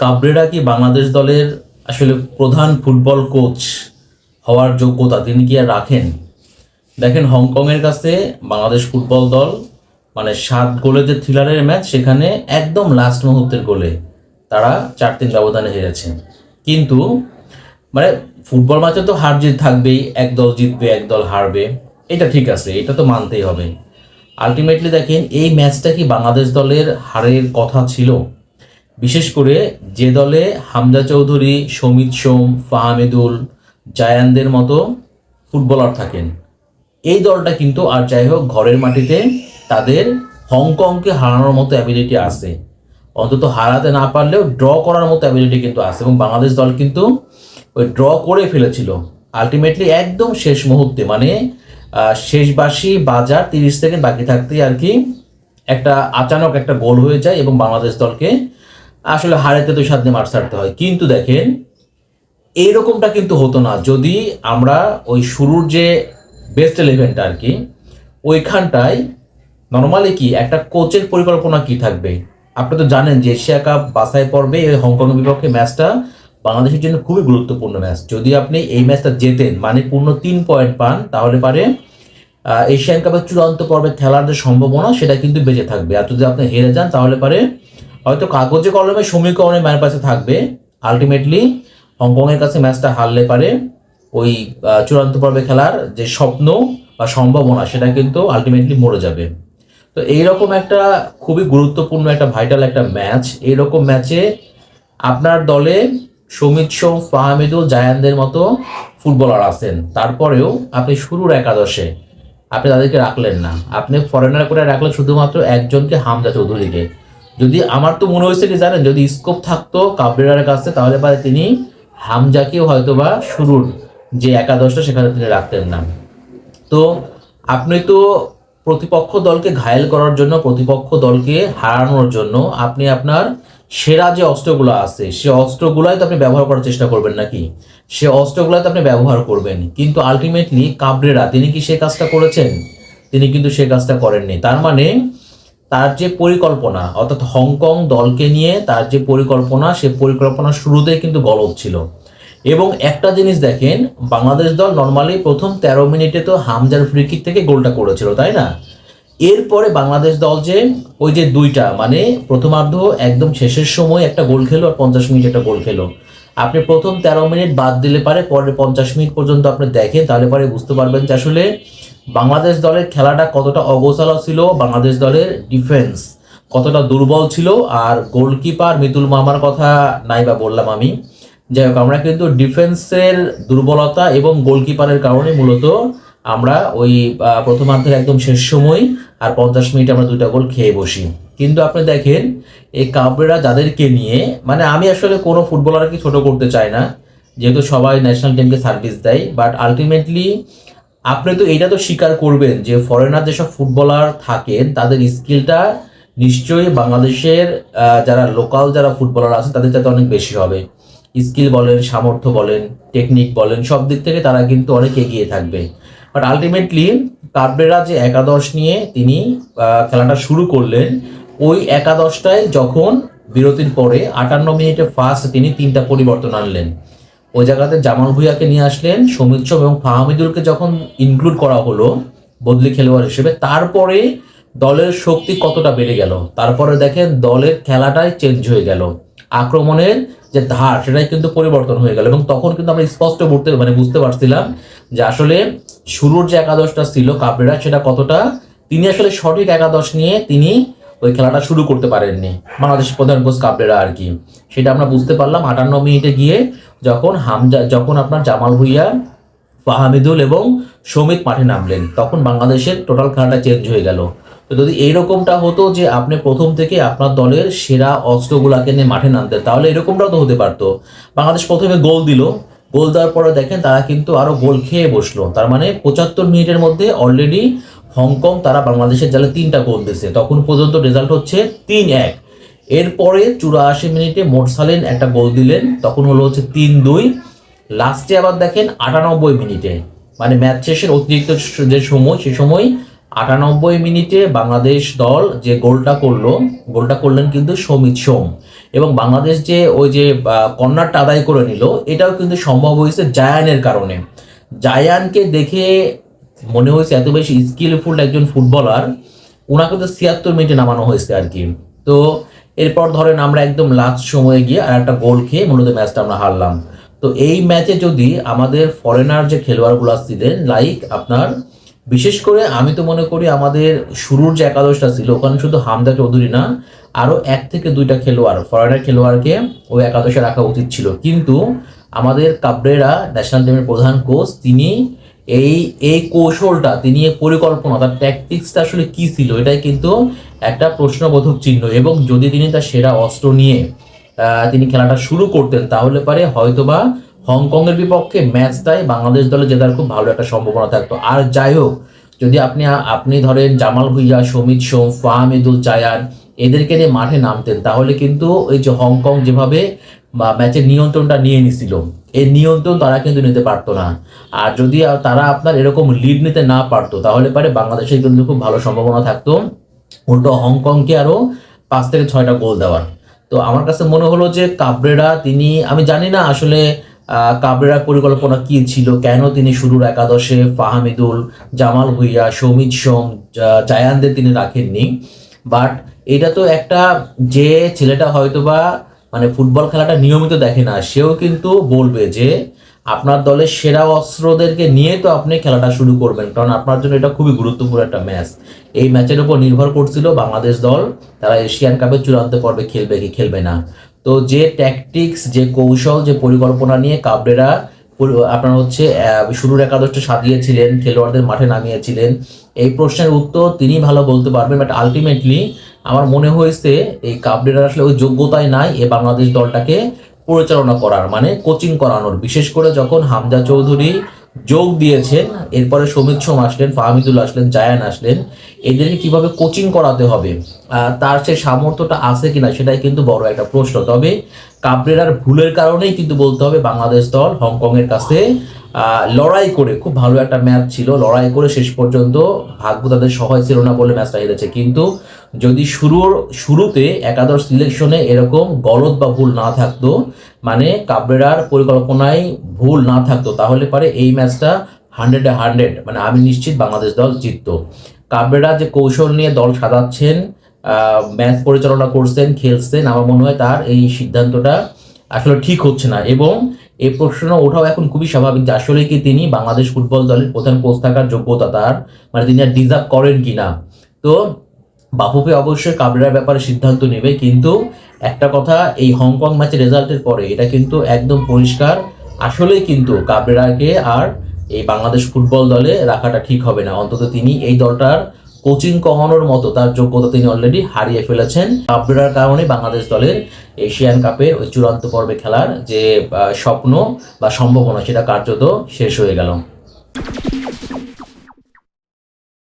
Cabrera কি বাংলাদেশ দলের আসলে প্রধান ফুটবল কোচ হওয়ার যোগ্যতা তিনি কি আর রাখেন? দেখেন, হংকংয়ের কাছে বাংলাদেশ ফুটবল দল মানে সাত গোলে যে থ্রিলারের ম্যাচ, সেখানে একদম লাস্ট মুহূর্তের গোলে তারা চার তিন ব্যবধানে হেরেছে কিন্তু মানে ফুটবল ম্যাচে তো হার জিত থাকবেই, এক দল জিতবে, এক দল হারবে, এটা ঠিক আছে, এটা তো মানতেই হবে। আলটিমেটলি দেখেন, এই ম্যাচটা কি বাংলাদেশ দলের হারের কথা ছিল? বিশেষ করে যে দলে হামজা চৌধুরী সমিত সোম ফাহামেদুল জায়ানদের মতো ফুটবলার থাকেন। এই দলটা কিন্তু আর যাই হোক ঘরের মাটিতে তাদের হংকংকে হারানোর মতো অ্যাবিলিটি আছে। অন্তত হারাতে না পারলেও ড্র করার মতো অ্যাবিলিটি কিন্তু আছে এবং বাংলাদেশ দল কিন্তু ওই ড্র করে ফেলেছিল। আলটিমেটলি একদম শেষ মুহূর্তে মানে আহ, শেষ বাসি বাজার তিরিশ সেকেন্ড বাকি থাকতেই আর কি একটা আচানক একটা গোল হয়ে যায় এবং বাংলাদেশ দলকে আসলে হারাতে তো সাথে মাঠ ছাড়তে হয়। কিন্তু দেখেন, এইরকমটা কিন্তু হতো না। যদি আমরা ওই শুরুর যে বেস্ট ইলেভেনটা আর কি ওইখানটায় নর্মালি কি, একটা কোচের পরিকল্পনা কি থাকবে? আপনি তো জানেন যে এশিয়া কাপ বাছাই পর্বে হংকং বিপক্ষে ম্যাচটা বাংলাদেশের জন্য খুবই গুরুত্বপূর্ণ ম্যাচ যদি আপনি এই ম্যাচটা জেতেন মানে পূর্ণ তিন পয়েন্ট পান, তাহলে পারে এশিয়ান কাপের চূড়ান্ত পর্বে খেলার যে সম্ভাবনা, সেটা কিন্তু বেঁচে থাকবে। আর যদি আপনি হেরে যান, তাহলে পারে হয়তো কাগজে কলমে, সমীকরণে ম্যানের কাছে থাকবে। আলটিমেটলি হংকংয়ের কাছে ম্যাচটা হারলে পারে ওই চূড়ান্ত পর্বে খেলার যে স্বপ্ন বা সম্ভাবনা, সেটা কিন্তু আলটিমেটলি মরে যাবে। তো এইরকম একটা খুবই গুরুত্বপূর্ণ একটা ভাইটাল একটা ম্যাচ এইরকম ম্যাচে আপনার দলে সমিত সোম ফাহামিদুল জায়ানদের মতো ফুটবলার আছেন। তারপরেও আপনি শুরুর একাদশে আপনি তাদেরকে রাখলেন না। আপনি ফরেনার করে রাখলেন শুধুমাত্র একজনকে হামজা চৌধুরীকে। যদি আমার তো মনে হয়েছে কি জানেন, যদি স্কোপ থাকতো কাবরেরার কাছে, তাহলে পারে তিনি হামজাকেও হয়তোবা শুরুর যে একাদশটা সেখানে তিনি রাখতেন না। তো আপনি তো প্রতিপক্ষ দলকে ঘায়েল করার জন্য, প্রতিপক্ষ দলকে হারানোর জন্য আপনি আপনার সেরা যে অস্ত্রগুলো আছে, সে অস্ত্রগুলাই তো আপনি ব্যবহার করার চেষ্টা করবেন নাকি? সে অস্ত্রগুলাই তো আপনি ব্যবহার করবেন। কিন্তু আলটিমেটলি কাবরেরা, তিনি কি সে কাজটা করেছেন? তিনি কিন্তু সে কাজটা করেননি। তার মানে তার যে পরিকল্পনা, অর্থাৎ হংকং দলকে নিয়ে তার যে পরিকল্পনা, সে পরিকল্পনা শুরুতে কিন্তু গলত ছিল। এবং একটা জিনিস দেখেন, বাংলাদেশ দল নর্মালি প্রথম তেরো মিনিটে তো হামজার ফ্রি কিক থেকে গোলটা করেছিল, তাই না? এরপরে বাংলাদেশ দল যে ওই যে দুইটা মানে প্রথমার্ধ একদম শেষের সময় একটা গোল খেলো আর পঞ্চাশ মিনিট একটা গোল খেলো। আপনি প্রথম তেরো মিনিট বাদ দিলে পারে পরে পঞ্চাশ মিনিট পর্যন্ত আপনি দেখেন, তাহলে পরে বুঝতে পারবেন যে আসলে বাংলাদেশ দলের খেলাটা কতটা অগোছালো ছিল, বাংলাদেশ দলের ডিফেন্স কতটা দুর্বল ছিল, আর গোলকিপার মিতুল মামার কথা নাই বা বললাম আমি। যাই হোক, আমরা কিন্তু ডিফেন্সের দুর্বলতা এবং গোলকিপারের কারণে মূলত আমরা ওই প্রথমার্ধের একদম শেষ সময় আর পঞ্চাশ মিনিট আমরা দুইটা গোল খেয়ে বসি। কিন্তু আপনি দেখেন, এই কাবরেরা যাদেরকে নিয়ে মানে আমি আসলে কোনো ফুটবলারকে ছোট করতে চাই না, যেহেতু সবাই ন্যাশনাল টিমকে সার্ভিস দেয় বাট আলটিমেটলি আপনি তো এটা তো স্বীকার করবেন যে ফরেনার যেসব ফুটবলার থাকেন, তাদের স্কিলটা নিশ্চয়ই বাংলাদেশের যারা লোকাল যারা ফুটবলার আছে, তাদের চাইতে অনেক বেশি হবে। স্কিল বলেন, সামর্থ্য বলেন টেকনিক বলেন, সব দিক থেকে তারা কিন্তু অনেক এগিয়ে থাকবে। বাট আলটিমেটলি কাবরেরা যে একাদশ নিয়ে তিনি খেলাটা শুরু করলেন, ওই একাদশটায় যখন বিরতির পরে আটান্ন মিনিটে ফার্স্ট তিনি তিনটা পরিবর্তন আনলেন। ওই জায়গাতে জামাল ভুইয়াকে নিয়ে আসলেন, সমিত সোম এবং ফাহামিদুলকে যখন ইনক্লুড করা হলো বদলি খেলোয়াড় হিসেবে, তারপরে দলের শক্তি কতটা বেড়ে গেল? তারপরে দেখেন দলের খেলাটাই চেঞ্জ হয়ে গেল। আক্রমণের যে ধার, সেটাই কিন্তু পরিবর্তন হয়ে গেল এবং তখন কিন্তু আমরা স্পষ্ট বুঝতে মানে বুঝতে পারছিলাম যে আসলে শুরুর যে একাদশটা ছিল কাবরেরা সেটা কতটা, তিনি আসলে সঠিক একাদশ নিয়ে তিনি ওই খেলাটা শুরু করতে পারেননি। বাংলাদেশ প্রধান কোচ কাবরেরা আর কি। সেটা আমরা বুঝতে পারলাম। আটান্ন মিনিটে গিয়ে যখন হামজা যখন আপনার জামাল ভুইয়া, ফাহামিদুল এবং সমিত মাঠে নামলেন, তখন বাংলাদেশের টোটাল খেলাটা চেঞ্জ হয়ে গেল। তো যদি এইরকমটা হতো যে আপনি প্রথম থেকে আপনার দলের সেরা অস্ত্রগুলাকে নিয়ে মাঠে নামতেন, তাহলে এরকমটাও তো হতে পারতো। বাংলাদেশ প্রথমে গোল দিল। গোল দেওয়ার পরে দেখেন তারা কিন্তু আরও গোল খেয়ে বসল। তার মানে পঁচাত্তর মিনিটের মধ্যে অলরেডি হংকং, তারা বাংলাদেশের জালে তিনটা গোল দিয়েছে। তখন পর্যন্ত রেজাল্ট হচ্ছে তিন এক। এরপরে চুরাশি মিনিটে মোটসালেন একটা গোল দিলেন, তখন হলো হচ্ছে তিন দুই। লাস্টে আবার দেখেন আটানব্বই মিনিটে মানে ম্যাচ শেষের অতিরিক্ত যে সময়, সে সময় আটানব্বই মিনিটে বাংলাদেশ দল যে গোলটা করল, গোলটা করলেন কিন্তু সমিত সোম। এবং বাংলাদেশ যে ওই যে কর্নারটা আদায় করে নিল, এটাও কিন্তু সম্ভব হয়েছে জায়ানের কারণে। জায়ানকে দেখে মনে হয়েছে এত বেশি স্কিলফুল একজন ফুটবলার ওনাকে তো ছিয়াত্তর মিনিটে নামানো হয়েছে আর কি। তো এরপর ধরেন আমরা একদম লাস্ট সময়ে গিয়ে আর একটা গোল খেয়ে মূলত ম্যাচটা আমরা হারলাম। তো এই ম্যাচে যদি আমাদের ফরেনার যে খেলোয়াড়গুলো আসছিলেন লাইক আপনার, বিশেষ করে আমি তো মনে করি আমাদের শুরুর যে একাদশটা ছিল, ওখানে শুধু হামদা চৌধুরী না আরও এক থেকে দুইটা খেলোয়াড় ফরেনার খেলোয়াড়কে ওই একাদশে রাখা উচিত ছিল। কিন্তু আমাদের কাবরেরা ন্যাশনাল টিমের প্রধান কোচ তিনি এই এই কৌশলটা, তিনি এই পরিকল্পনা, তার ট্যাকটিক্সটা আসলে কি ছিল, এটাই কিন্তু একটা প্রশ্নবোধক চিহ্ন। এবং যদি তিনি তার সেরা অস্ত্র নিয়ে তিনি খেলাটা শুরু করতেন, তাহলে পারে হয়তোবা হংকংয়ের বিপক্ষে ম্যাচটাই বাংলাদেশ দলে জেতার খুব ভালো একটা সম্ভাবনা থাকতো। আর যাই হোক, যদি আপনি আপনি ধরেন জামাল ভুইয়া, সমিত সোম, ফাহমিদুল জায়ান, এদেরকে নিয়ে মাঠে নামতেন, তাহলে কিন্তু ওই যে হংকং যেভাবে বা ম্যাচের নিয়ন্ত্রণটা নিয়ে নিছিল। এই নিয়ন্ত্রণ তারা কিন্তু নিতে পারতো না। আর যদি তারা আপনার এরকম লিড নিতে না পারতো তাহলে পারে বাংলাদেশের কিন্তু খুব ভালো সম্ভাবনা থাকতো। উল্টো হংকংকে আরও পাঁচ থেকে ছয়টা গোল দেওয়ার। তো আমার কাছে মনে হলো যে কাবরেরা তিনি আমি জানি না আসলে আহ, কাবরেরার পরিকল্পনা কি ছিল কেন তিনি শুরুর একাদশে ফাহামিদুল জামাল ভুইয়া সমিত সোম জায়ানদের তিনি রাখেননি। বাট এটা তো একটা যে ছেলেটা হয়তোবা মানে ফুটবল খেলাটা নিয়মিত দেখে না, সেও কিন্তু বলবে যে আপনার দলের সেরা অস্ত্রদেরকে নিয়ে তো আপনি খেলাটা শুরু করবেন, কারণ আপনার জন্য এটা খুবই গুরুত্বপূর্ণ একটা ম্যাচ। এই ম্যাচের উপর নির্ভর করছিল বাংলাদেশ দল, তারা এশিয়ান কাপের চূড়ান্ত পর্বে খেলবে কি খেলবে না। তো যে ট্যাকটিক্স যে কৌশল, যে পরিকল্পনা নিয়ে কাবরেরা আপনার হচ্ছে শুরুর একাদশটা সাজিয়েছিলেন, খেলোয়াড়দের মাঠে নামিয়েছিলেন, এই প্রশ্নের উত্তর তিনি ভালো বলতে পারবেন বাট আলটিমেটলি আমার মনে হয়েছে এই কাবরেরার আসলে ওই যোগ্যতাই নাই এ বাংলাদেশ দলটাকে পরিচালনা করার মানে কোচিং করানোর। বিশেষ করে যখন হামজা চৌধুরী যোগ দিয়েছেন, এরপরে সমিত সোম আসলেন, ফাহমিদুল আসলেন, জায়ান আসলেন, এদেরকে কীভাবে কোচিং করাতে হবে তার সে সামর্থ্যটা আছে কিনা সেটাই কিন্তু বড় একটা প্রশ্ন। তবে কাবরেরার ভুলের কারণেই কিন্তু বলতে হবে বাংলাদেশ দল হংকংয়ের কাছে লড়াই করে, খুব ভালো একটা ম্যাচ ছিল, লড়াই করে শেষ পর্যন্ত ভাগ্য তাদের সহায় ছিল না বলে ম্যাচটা হেরেছে। কিন্তু যদি শুরুর, শুরুতে একাদশ সিলেকশনে এরকম গলদ বা ভুল না থাকতো মানে কাবরেরার পরিকল্পনায় ভুল না থাকতো, তাহলে পারে এই ম্যাচটা হান্ড্রেডে হান্ড্রেড মানে আমি নিশ্চিত বাংলাদেশ দল জিততো। কাবরেরা যে কৌশল নিয়ে দল সাজাচ্ছেন ম্যাচ পরিচালনা করছেন, খেলছেন, আমার মনে হয় তার এই সিদ্ধান্তটা আসলে ঠিক হচ্ছে না। এবং এই প্রশ্ন ওঠাও এখন খুবই স্বাভাবিক যে আসলে কি তিনি বাংলাদেশ ফুটবল দলের প্রধান কোচ থাকার যোগ্যতা তার? মানে তিনি আর ডিজার্ভ করেন কিনা? তো বাফুফে অবশ্যই কাবরেরার ব্যাপারে সিদ্ধান্ত নেবে, কিন্তু একটা কথা, এই হংকং ম্যাচের রেজাল্টের পরে এটা কিন্তু একদম পরিষ্কার। আসলেই কিন্তু কাবরেরাকে আর এই বাংলাদেশ ফুটবল দলে রাখাটা ঠিক হবে না। অন্তত তিনি এই দলটার কোচিং কমানোর মতো তার যোগ্যতা তিনি অলরেডি হারিয়ে ফেলেছেন। কাবরেরার কারণে বাংলাদেশ দলের এশিয়ান কাপের ওই চূড়ান্ত পর্বে খেলার যে স্বপ্ন বা সম্ভাবনা সেটা কার্যত শেষ হয়ে গেল।